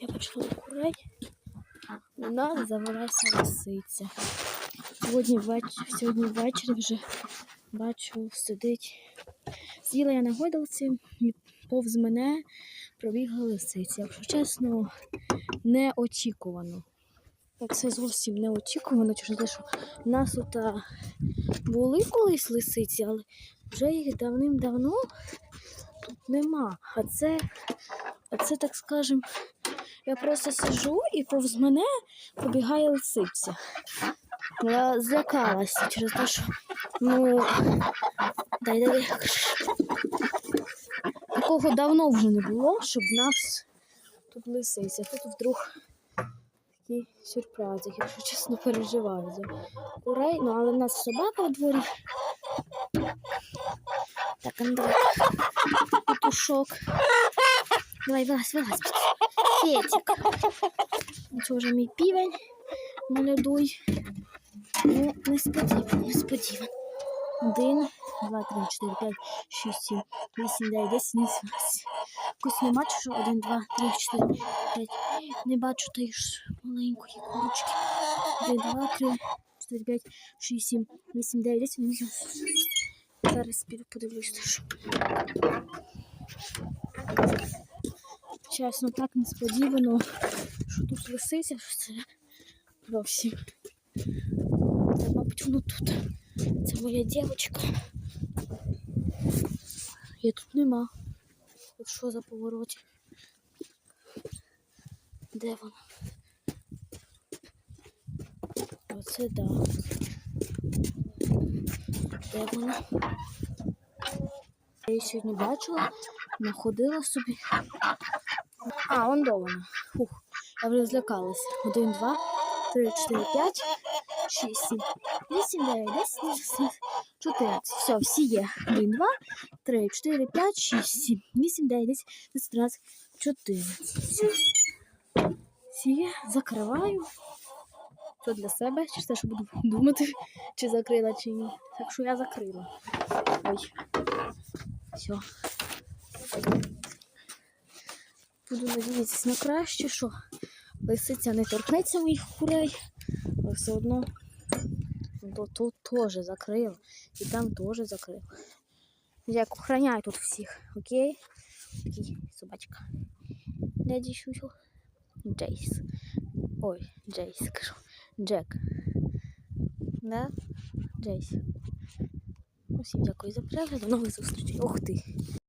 Я до курей. У нас завелася лисиця. Сьогодні ввечері, сьогодні ввечері вже бачу, сидить. Сиділа я на гойдалці повз мене пробігла лисиця. Якщо чесно, неочікувано. Так це зовсім неочікувано, через те, що в нас тут були колись лисиці, але вже їх давним-давно тут нема. А це, це, так скажем, я просто сижу і повз мене пробігає лисиця. Я злякалася через те, що ну дай дай. Такого давно вже не було, щоб в нас тут лисиця. Тут вдруг такий сюрпризик, якщо чесно переживаю за курей. Ну, але в нас собака у дворі. Так, а давай. Петушок. Давай, вилазь, вилазь. Фетик. Це вже мій півень молодой. Ну, несподівано, несподівано. Один, два, три, чотири, п'ять, шість, сім, вісім, дев'ять, десять, одинадцять, дванадцять. Якось не бачу, що один, два, три, чотири, п'ять. Не бачу тієї ж маленької курочки. Один, два, три, чотири, п'ять, шість, сім, вісім, дев'ять, десять, одинадцять. Зараз піду подивлюсь, що. Чесно, так несподівано, що тут лисиця, що це зовсім. Це, мабуть, воно тут. Це моя дівчинка. Її тут нема. От що за повороті? Де вона? Оце да. Де вона? Я її сьогодні бачила, находила собі. А, он до. Фух, я вже злякалася. Один, два, три, чотири, п'ять, шість, сім, вісім, дев'ять, десять, одинадцять, чотирнадцять. Все, всі є. Один, два, три, чотири, п'ять, шість, сім, вісім, дев'ять, десять, одинадцять, тринадцять, чотирнадцять. Все. Всі є. Закриваю. Це для себе, чи те, що буду думати, чи закрила, чи ні. Так що я закрила. Ой. Все. Буду надіятися на краще, що лисиця не торкнеться моїх курей, але все одно то тут теж закрила. І там теж закрила. Як охороняю тут всіх, окей? Такий собачка. Дяді Шусю. Джейс. Ой, Джейс, кажу. Джек. Да? Джейс. Усім дякую за перегляд. До нових зустрічей. Ух ти!